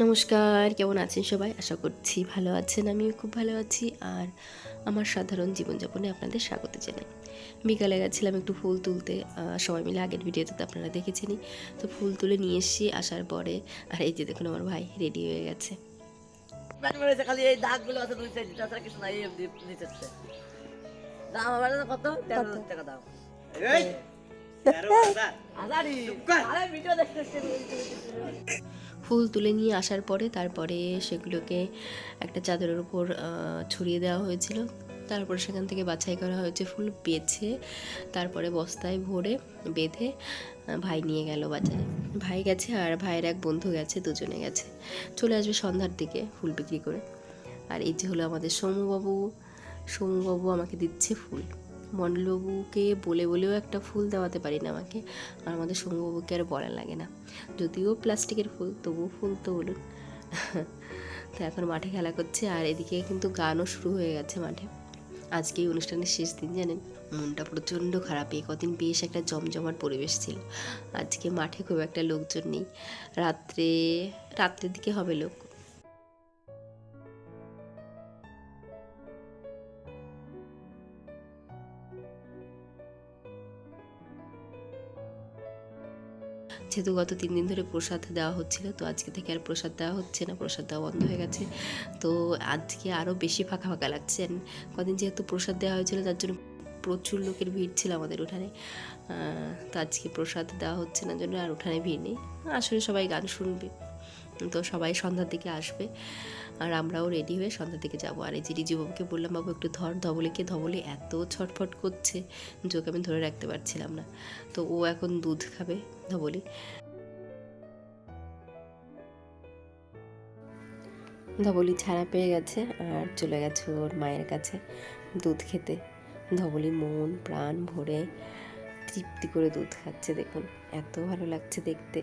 নমস্কার কেমন আছেন সবাই? আশা করছি ভালো আছেন আমিও খুব ভালো আছি। আর আমার সাধারণ জীবনযাপনে আপনাদের স্বাগত জানাই। বিকালে গেছিলাম একটু ফুল তুলতে সবাই মিলে আগের ভিডিওতে তো আপনারা দেখেছেনই। তো ফুল তুলে নিয়ে এসেছি আসার পরে আর এই যে দেখুন আমার ভাই রেডি হয়ে গেছে। প্যান্ট খালি এই দাগগুলো আছে দুই সাইড তাছাড়া কিছু নাই নিচেছে দাম আমার কত? তেরো টাকা দাম আরে ভিডিও দেখতেছি। ফুল তুলে নিয়ে আসার পরে তারপরে সেগুলোকে একটা চাদরের উপর ছড়িয়ে দেওয়া হয়েছিল। তারপর সেখান থেকে বাছাই করা হয়েছে ফুল বেছে, তারপরে বস্তায় ভরে বেঁধে ভাই নিয়ে গেল বাজারে। ভাই গেছে আর ভাইয়ের এক বন্ধু গেছে, দুজনে গেছে। চলে আসবে সন্ধ্যার দিকে ফুল বিক্রি করে। আর এই যে হলো আমাদের সৌমবাবু সৌমবাবু আমাকে দিচ্ছে ফুল। মণ্ডলবাবুকে বলে বলেও একটা ফুল দেওয়াতে পারি না আমাকে। আর আমাদের সৌমবাবুকে আর বলা লাগে না। যদিও প্লাস্টিকের ফুল, তবুও ফুল তো বলুন। তো এখন মাঠে খেলা করছে, আর এদিকে কিন্তু গানও শুরু হয়ে গেছে মাঠে। আজকে এই অনুষ্ঠানের শেষ দিন, জানেন? মনটা প্রচণ্ড খারাপ। এই কদিন বেশ একটা জমজমাট পরিবেশ ছিল। আজকে মাঠে খুব একটা লোকজন নেই। রাত্রে, রাত্রের দিকে হবে লোক। যেহেতু গত তিন দিন ধরে প্রসাদ দেওয়া হচ্ছিল, তো আজকে থেকে আর প্রসাদ দেওয়া হচ্ছে না, প্রসাদ দেওয়া বন্ধ হয়ে গেছে। তো আজকে আরও বেশি ফাঁকা ফাঁকা লাগছে। কদিন যেহেতু প্রসাদ দেওয়া হয়েছিল, তার জন্য প্রচুর লোকের ভিড় ছিল আমাদের উঠানে। তো আজকে প্রসাদ দেওয়া হচ্ছে না, জন্য আর উঠানে ভিড় নেই। আসলে সবাই গান শুনবে। তো সবাই সন্ধ্যার দিকে আসবে। আর আমরাও রেডি হয়ে সন্ধ্যার দিকে যাব। আর এই যে রিজুবাবুকে বললাম, বাবু, একটু ধর, ধবলিকে, ধবলি এত ছটফট করছে যে ওকে আমি ধরে রাখতে পারছিলাম না। তো ও এখন দুধ খাবে ধবলি। ধবলি ছাড়া পেয়ে গেছে আর চলে গেছে ওর মায়ের কাছে দুধ খেতে। ধবলি মন, প্রাণ ভরে তৃপ্তি করে দুধ খাচ্ছে, দেখুন। এত ভালো লাগছে দেখতে।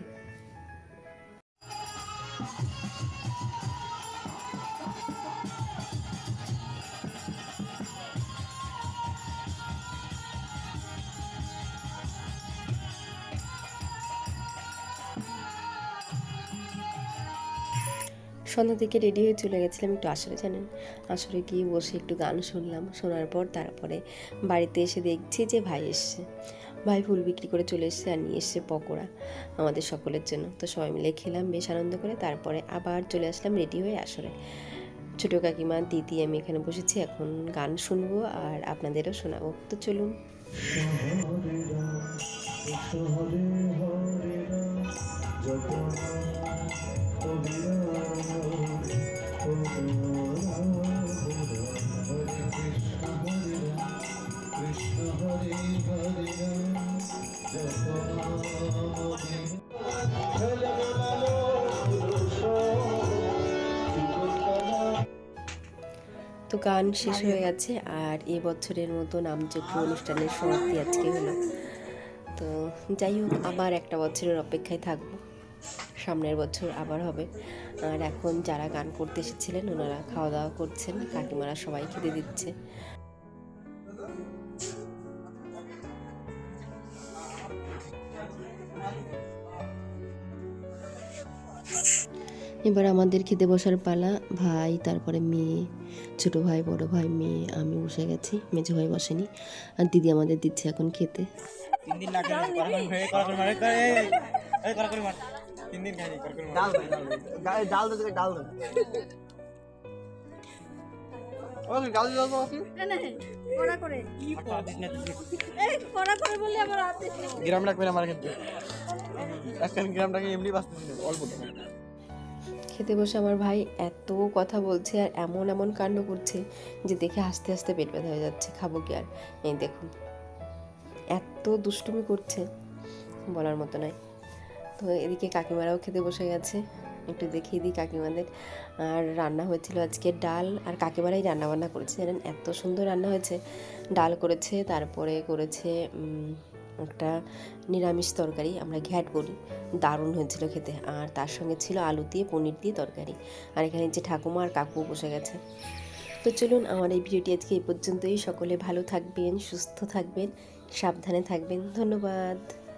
সন্ধ্যা থেকে রেডি হয়ে চলে গেছিলাম একটু আসরে, জানেন? আসরে গিয়ে বসে একটু গান শুনলাম। শোনার পর তারপরে বাড়িতে এসে দেখছি যে ভাই এসছে। ভাই ফুল বিক্রি করে চলে এসছে আর নিয়ে এসছে পকোড়া আমাদের সকলের জন্য। তো সবাই মিলে খেলাম, বেশ আনন্দ করে তারপরে আবার চলে আসলাম রেডি হয়ে আসরে। ছোটো কাকিমা দিদি আমি এখানে বসেছি, এখন গান শুনব আর আপনাদেরও শোনাবো। তো চলুন। তো গান শেষ হয়ে গেছে, আর এ বছরের মতো নামযোগ্য অনুষ্ঠানের সমাপ্তি আজকে হলো। তো যাই হোক, আবার একটা বছরের অপেক্ষায় থাকব। সামনের বছর আবার হবে। আর এখন যারা গান করতে এসেছিলেন, ওনারা খাওয়া দাওয়া করছেন, কাকিমারা সবাই খেতে দিচ্ছে। এবার আমাদের খেতে বসার পালা, ভাই, তারপরে মেয়ে, ছোট ভাই, বড় ভাই, মেয়ে, আমি বসে গেছি মেজো ভাই বসেনি। আর দিদি আমাদের দিচ্ছে এখন খেতে। তিন দিন না খেলে কড়াকড়ি হয়ে কড়াকড়ি মারে করে এই, এই কড়াকড়ি মার তিন দিন খাইনি। কড়াকড়ি মার ডাল ডাল ডাল দে ডাল দে ও ডাল দাও কড়া করে না এই কড়া করে বললে আমার হাতে গ্রাম রাখবে না আমার কিন্তু এখন গ্রামটাকে এমনি অল্প খেতে বসে আমার ভাই এত কথা বলছে আর এমন এমন কাণ্ড করছে যে দেখে হাসতে হাসতে পেট ব্যথা হয়ে যাচ্ছে খাব কি আর? এই দেখুন এত দুষ্টুমি করছে বলার মতো নয় তো এদিকে কাকিমারাও খেতে বসে গেছে। একটু দেখিয়ে দিই কাকিমাদের। আর রান্না হয়েছিল আজকে ডাল। আর কাকিমারাই রান্নাবান্না করেছে, জানেন? এত সুন্দর রান্না হয়েছে। ডাল করেছে, তারপরে করেছে একটা নিরামিষ তরকারি, আমরা ঘ্যাট বলি। দারুণ হয়েছিল খেতে। আর তার সঙ্গে ছিল আলু দিয়ে, পনির দিয়ে তরকারি। আর এখানে যে ঠাকুমা আর কাকু বসে গেছে। তো চলুন, আমার এই ভিডিওটি আজকে এই পর্যন্তই। সকলে ভালো থাকবেন, সুস্থ থাকবেন, সাবধানে থাকবেন। ধন্যবাদ।